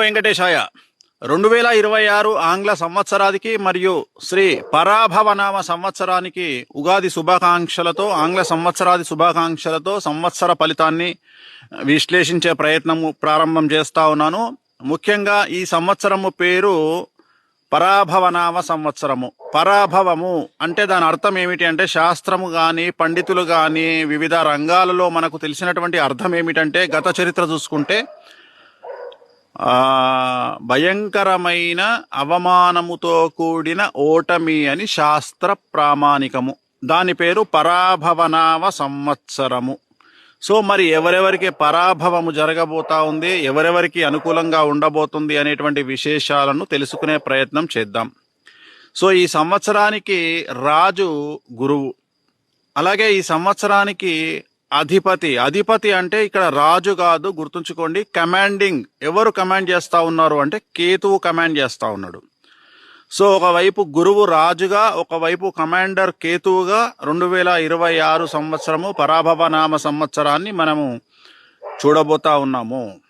వెంకటేశాయ. రెండు వేల ఇరవై ఆరు ఆంగ్ల సంవత్సరానికి మరియు శ్రీ పరాభవనామ సంవత్సరానికి ఉగాది శుభాకాంక్షలతో ఆంగ్ల సంవత్సరాది శుభాకాంక్షలతో సంవత్సర ఫలితాన్ని విశ్లేషించే ప్రయత్నము ప్రారంభం చేస్తా ఉన్నాను. ముఖ్యంగా ఈ సంవత్సరము పేరు పరాభవనామ సంవత్సరము. పరాభవము అంటే దాని అర్థం ఏమిటి అంటే శాస్త్రము కానీ పండితులు కానీ వివిధ రంగాలలో మనకు తెలిసినటువంటి అర్థం ఏమిటంటే గత చరిత్ర చూసుకుంటే భయంకరమైన అవమానముతో కూడిన ఓటమి అని శాస్త్ర ప్రామాణికము. దాని పేరు పరాభవనావ సంవత్సరము. సో మరి ఎవరెవరికి పరాభవము జరగబోతా ఉంది ఎవరెవరికి అనుకూలంగా ఉండబోతుంది అనేటువంటి విశేషాలను తెలుసుకునే ప్రయత్నం చేద్దాం. సో ఈ సంవత్సరానికి రాజు గురువు. అలాగే ఈ సంవత్సరానికి అధిపతి. అధిపతి అంటే ఇక్కడ రాజు కాదు గుర్తుంచుకోండి. కమాండింగ్ ఎవరు కమాండ్ చేస్తా ఉన్నారు అంటే కేతువు కమాండ్ చేస్తా ఉన్నాడు. సో ఒకవైపు గురువు రాజుగా ఒకవైపు కమాండర్ కేతువుగా రెండు వేల ఇరవై ఆరు సంవత్సరము పరాభవ నామ సంవత్సరాన్ని మనము చూడబోతా ఉన్నాము.